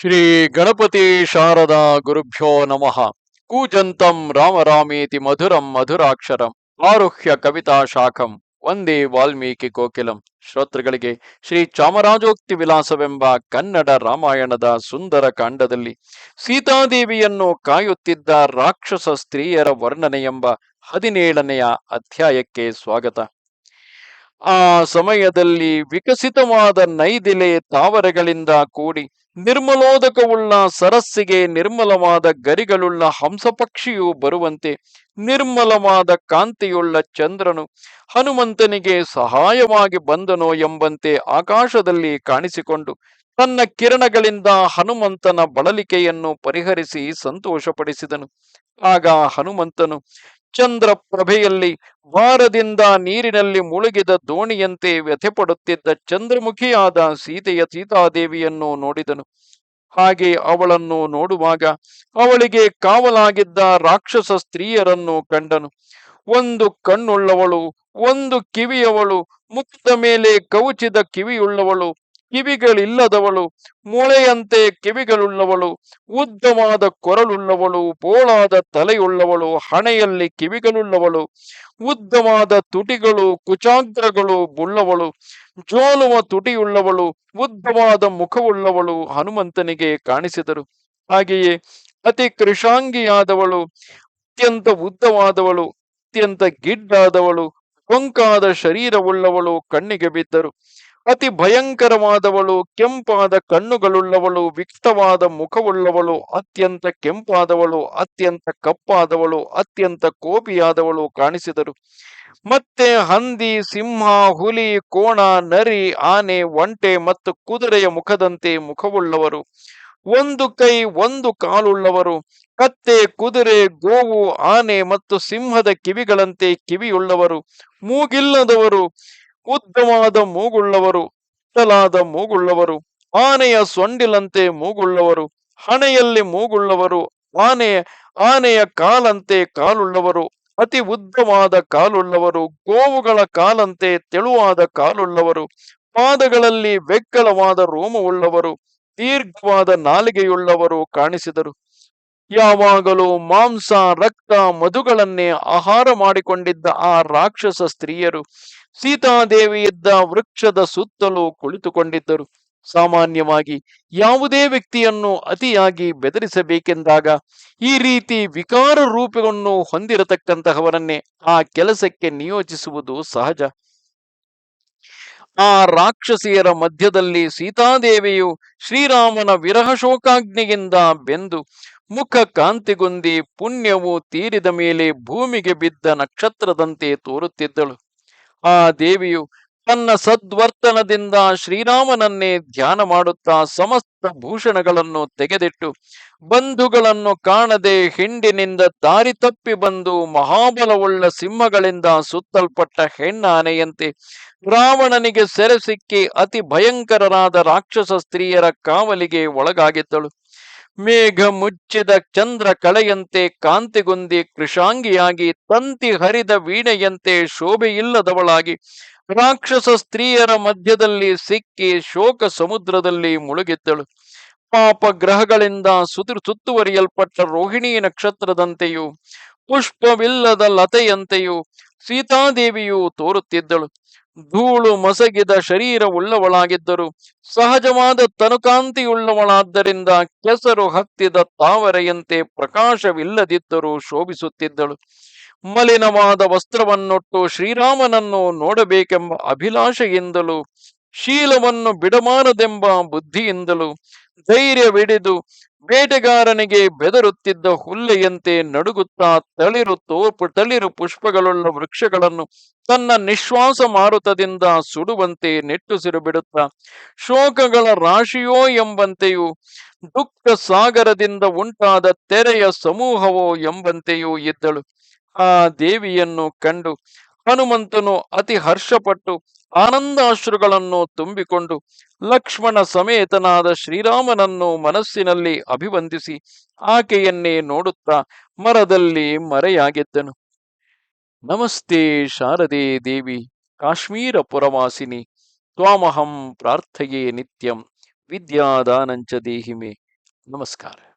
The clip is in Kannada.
ಶ್ರೀ ಗಣಪತಿ ಶಾರದಾ ಗುರುಭ್ಯೋ ನಮಃ. ಕೂಜಂತಂ ರಾಮರಾಮೇತಿ ಮಧುರಂ ಮಧುರಾಕ್ಷರಂ. ಆರುಹ್ಯ ಕವಿತಾ ಶಾಖಂ. ಒಂದೇ ವಾಲ್ಮೀಕಿ ಕೋಕಿಲಂ. ಶ್ರೋತೃಗಳಿಗೆ ಶ್ರೀ ಚಾಮರಾಜೋಕ್ತಿ ವಿಲಾಸವೆಂಬ ಕನ್ನಡ ರಾಮಾಯಣದ ಸುಂದರ ಕಾಂಡದಲ್ಲಿ ಸೀತಾದೇವಿಯನ್ನು ಕಾಯುತ್ತಿದ್ದ ರಾಕ್ಷಸ ಸ್ತ್ರೀಯರ ವರ್ಣನೆ ಎಂಬ ಹದಿನೇಳನೆಯ ಅಧ್ಯಾಯಕ್ಕೆ ಸ್ವಾಗತ. ಆ ಸಮಯದಲ್ಲಿ ವಿಕಸಿತವಾದ ನೈದಿಲೆ ತಾವರೆಗಳಿಂದ ಕೂಡಿ ನಿರ್ಮಲೋದಕವುಳ್ಳ ಸರಸ್ಸಿಗೆ ನಿರ್ಮಲವಾದ ಗರಿಗಳುಳ್ಳ ಹಂಸಪಕ್ಷಿಯು ಬರುವಂತೆ ನಿರ್ಮಲವಾದ ಕಾಂತಿಯುಳ್ಳ ಚಂದ್ರನು ಹನುಮಂತನಿಗೆ ಸಹಾಯವಾಗಿ ಬಂದನೋ ಎಂಬಂತೆ ಆಕಾಶದಲ್ಲಿ ಕಾಣಿಸಿಕೊಂಡು ತನ್ನ ಕಿರಣಗಳಿಂದ ಹನುಮಂತನ ಬಳಲಿಕೆಯನ್ನು ಪರಿಹರಿಸಿ ಸಂತೋಷಪಡಿಸಿದನು. ಆಗ ಹನುಮಂತನು ಚಂದ್ರ ಪ್ರಭೆಯಲ್ಲಿ ವಾರದಿಂದ ನೀರಿನಲ್ಲಿ ಮುಳುಗಿದ ದೋಣಿಯಂತೆ ವ್ಯಥೆಪಡುತ್ತಿದ್ದ ಚಂದ್ರಮುಖಿಯಾದ ಸೀತೆಯ ಸೀತಾದೇವಿಯನ್ನು ನೋಡಿದನು. ಹಾಗೆ ಅವಳನ್ನು ನೋಡುವಾಗ ಅವಳಿಗೆ ಕಾವಲಾಗಿದ್ದ ರಾಕ್ಷಸ ಸ್ತ್ರೀಯರನ್ನು ಕಂಡನು. ಒಂದು ಕಣ್ಣುಳ್ಳವಳು, ಒಂದು ಕಿವಿಯವಳು ಮುಕ್ತ ಮೇಲೆ ಕವುಚಿದ ಕಿವಿಯುಳ್ಳವಳು ಕಿವಿಗಳಿಲ್ಲದವಳು, ಮೂಳೆಯಂತೆ ಕಿವಿಗಳುಳ್ಳವಳು, ಉದ್ದವಾದ ಕೊರಳುಳ್ಳವಳು ಬೋಳಾದ ತಲೆಯುಳ್ಳವಳು, ಹಣೆಯಲ್ಲಿ ಕಿವಿಗಳುಳ್ಳವಳು, ಉದ್ದವಾದ ತುಟಿಗಳು, ಕುಚಾಗ್ರಗಳು ಬುಳ್ಳವಳು, ಜೋಲುವ ತುಟಿಯುಳ್ಳವಳು, ಉದ್ದವಾದ ಮುಖವುಳ್ಳವಳು ಹನುಮಂತನಿಗೆ ಕಾಣಿಸಿದರು. ಹಾಗೆಯೇ ಅತಿ ಕೃಷಾಂಗಿಯಾದವಳು, ಅತ್ಯಂತ ಉದ್ದವಾದವಳು, ಅತ್ಯಂತ ಗಿಡ್ಡಾದವಳು, ಕೊಂಕಾದ ಶರೀರವುಳ್ಳವಳು ಕಣ್ಣಿಗೆ ಬಿದ್ದರು. ಅತಿ ಭಯಂಕರವಾದವಳು, ಕೆಂಪಾದ ಕಣ್ಣುಗಳುಳ್ಳವಳು, ವಿಕ್ತವಾದ ಮುಖವುಳ್ಳವಳು, ಅತ್ಯಂತ ಕೆಂಪಾದವಳು, ಅತ್ಯಂತ ಕಪ್ಪಾದವಳು, ಅತ್ಯಂತ ಕೋಪಿಯಾದವಳು ಕಾಣಿಸಿದರು. ಮತ್ತೆ ಹಂದಿ, ಸಿಂಹ, ಹುಲಿ, ಕೋಣ, ನರಿ, ಆನೆ, ಒಂಟೆ ಮತ್ತು ಕುದುರೆಯ ಮುಖದಂತೆ ಮುಖವುಳ್ಳವರು. ಒಂದು ಕೈ, ಒಂದು ಕಾಲುಳ್ಳವರು. ಕತ್ತೆ, ಕುದುರೆ, ಗೋವು, ಆನೆ ಮತ್ತು ಸಿಂಹದ ಕಿವಿಗಳಂತೆ ಕಿವಿಯುಳ್ಳವರು. ಮೂಗಿಲ್ಲದವರು. ಉದ್ದವಾದ ಮೂಗುಳ್ಳವರು ಉತ್ತಲಾದ ಮೂಗುಳ್ಳವರು, ಆನೆಯ ಸೊಂಡಿಲಂತೆ ಮೂಗುಳ್ಳವರು, ಹಣೆಯಲ್ಲಿ ಮೂಗುಳ್ಳವರು, ಆನೆಯ ಆನೆಯ ಕಾಲಂತೆ ಕಾಲುಳ್ಳವರು, ಅತಿ ಉದ್ದವಾದ ಕಾಲುಳ್ಳವರು, ಗೋವುಗಳ ಕಾಲಂತೆ ತೆಳುವಾದ ಕಾಲುಳ್ಳವರು, ಪಾದಗಳಲ್ಲಿ ಬೆಕ್ಕಳವಾದ ರೋಮವುಳ್ಳವರು, ದೀರ್ಘವಾದ ನಾಲಿಗೆಯುಳ್ಳವರು ಕಾಣಿಸಿದರು. ಯಾವಾಗಲೂ ಮಾಂಸ, ರಕ್ತ, ಮಧುಗಳನ್ನೇ ಆಹಾರ ಮಾಡಿಕೊಂಡಿದ್ದ ಆ ರಾಕ್ಷಸ ಸ್ತ್ರೀಯರು ಸೀತಾದೇವಿ ಇದ್ದ ವೃಕ್ಷದ ಸುತ್ತಲೂ ಕುಳಿತುಕೊಂಡಿದ್ದರು. ಸಾಮಾನ್ಯವಾಗಿ ಯಾವುದೇ ವ್ಯಕ್ತಿಯನ್ನು ಅತಿಯಾಗಿ ಬೆದರಿಸಬೇಕೆಂದಾಗ ಈ ರೀತಿ ವಿಕಾರ ರೂಪವನ್ನು ಹೊಂದಿರತಕ್ಕಂತಹವರನ್ನೇ ಆ ಕೆಲಸಕ್ಕೆ ನಿಯೋಜಿಸುವುದು ಸಹಜ. ಆ ರಾಕ್ಷಸಿಯರ ಮಧ್ಯದಲ್ಲಿ ಸೀತಾದೇವಿಯು ಶ್ರೀರಾಮನ ವಿರಹ ಶೋಕಾಗ್ನಿಯಿಂದ ಬೆಂದು ಮುಖ ಕಾಂತಿಗೊಂದಿ ಪುಣ್ಯವು ತೀರಿದ ಮೇಲೆ ಭೂಮಿಗೆ ಬಿದ್ದ ನಕ್ಷತ್ರದಂತೆ ತೋರುತ್ತಿದ್ದಳು. ಆ ದೇವಿಯು ತನ್ನ ಸದ್ವರ್ತನದಿಂದ ಶ್ರೀರಾಮನನ್ನೇ ಧ್ಯಾನ ಮಾಡುತ್ತಾ ಸಮಸ್ತ ಭೂಷಣಗಳನ್ನು ತೆಗೆದಿಟ್ಟು ಬಂಧುಗಳನ್ನು ಕಾಣದೆ ಹಿಂಡಿನಿಂದ ದಾರಿ ತಪ್ಪಿ ಬಂದು ಮಹಾಬಲವುಳ್ಳ ಸಿಂಹಗಳಿಂದ ಸುತ್ತಲ್ಪಟ್ಟ ಹೆಣ್ಣಾನೆಯಂತೆ ರಾವಣನಿಗೆ ಸೆರೆ ಸಿಕ್ಕಿ ಅತಿ ಭಯಂಕರರಾದ ರಾಕ್ಷಸ ಸ್ತ್ರೀಯರ ಕಾವಲಿಗೆ ಒಳಗಾಗಿದ್ದಳು. ಮೇಘ ಮುಚ್ಚಿದ ಚಂದ್ರ ಕಳೆಯಂತೆ ಕಾಂತಿಗೊಂದಿ ಕೃಷಾಂಗಿಯಾಗಿ ತಂತಿ ಹರಿದ ವೀಣೆಯಂತೆ ಶೋಭೆಯಿಲ್ಲದವಳಾಗಿ ರಾಕ್ಷಸ ಸ್ತ್ರೀಯರ ಮಧ್ಯದಲ್ಲಿ ಸಿಕ್ಕಿ ಶೋಕ ಸಮುದ್ರದಲ್ಲಿ ಮುಳುಗಿದ್ದಳು. ಪಾಪ ಗ್ರಹಗಳಿಂದ ಸುದಿರು ಸುತ್ತುವರಿಯಲ್ಪಟ್ಟ ರೋಹಿಣಿ ನಕ್ಷತ್ರದಂತೆಯೂ, ಪುಷ್ಪವಿಲ್ಲದ ಲತೆಯಂತೆಯೂ ಸೀತಾದೇವಿಯು ತೋರುತ್ತಿದ್ದಳು. ಧೂಳು ಮಸಗಿದ ಶರೀರ ಉಳ್ಳವಳಾಗಿದ್ದರು ಸಹಜವಾದ ತನುಕಾಂತಿಯುಳ್ಳವಳಾದ್ದರಿಂದ ಕೆಸರು ಹತ್ತಿದ ತಾವರೆಯಂತೆ ಪ್ರಕಾಶವಿಲ್ಲದಿದ್ದರೂ ಶೋಭಿಸುತ್ತಿದ್ದಳು. ಮಲಿನವಾದ ವಸ್ತ್ರವನ್ನೊಟ್ಟು ಶ್ರೀರಾಮನನ್ನು ನೋಡಬೇಕೆಂಬ ಅಭಿಲಾಷೆಯಿಂದಲೂ, ಶೀಲವನ್ನು ಬಿಡಮಾರದೆಂಬ ಬುದ್ಧಿಯಿಂದಲೂ ಧೈರ್ಯವಿಡಿದು ಬೇಟೆಗಾರನಿಗೆ ಬೆದರುತ್ತಿದ್ದ ಹುಲ್ಲೆಯಂತೆ ನಡುಗುತ್ತಾ ತಳಿರು ತೋಪು, ತಳಿರು ಪುಷ್ಪಗಳುಳ್ಳ ವೃಕ್ಷಗಳನ್ನು ತನ್ನ ನಿಶ್ವಾಸ ಮಾರುತದಿಂದ ಸುಡುವಂತೆ ನೆಟ್ಟುಸಿರು ಬಿಡುತ್ತಾ, ಶೋಕಗಳ ರಾಶಿಯೋ ಎಂಬಂತೆಯೂ, ದುಃಖ ಸಾಗರದಿಂದ ಉಂಟಾದ ತೆರೆಯ ಸಮೂಹವೋ ಎಂಬಂತೆಯೂ ಇದ್ದಳು. ಆ ದೇವಿಯನ್ನು ಕಂಡು ಹನುಮಂತನು ಅತಿ ಹರ್ಷಪಟ್ಟು ಆನಂದಾಶ್ರುಗಳನ್ನು ತುಂಬಿಕೊಂಡು ಲಕ್ಷ್ಮಣ ಸಮೇತನಾದ ಶ್ರೀರಾಮನನ್ನು ಮನಸ್ಸಿನಲ್ಲಿ ಅಭಿವಂದಿಸಿ ಆಕೆಯನ್ನೇ ನೋಡುತ್ತಾ ಮರದಲ್ಲಿ ಮರೆಯಾಗಿದ್ದನು. ನಮಸ್ತೆ ಶಾರದೆ ದೇವಿ ಕಾಶ್ಮೀರ ಪುರವಾಸಿನಿ ತ್ವಾಮಹಂ ಪ್ರಾರ್ಥೆಯೇ ನಿತ್ಯಂ, ವಿದ್ಯಾದಾನಂಚ ದೇಹಿಮೆ. ನಮಸ್ಕಾರ.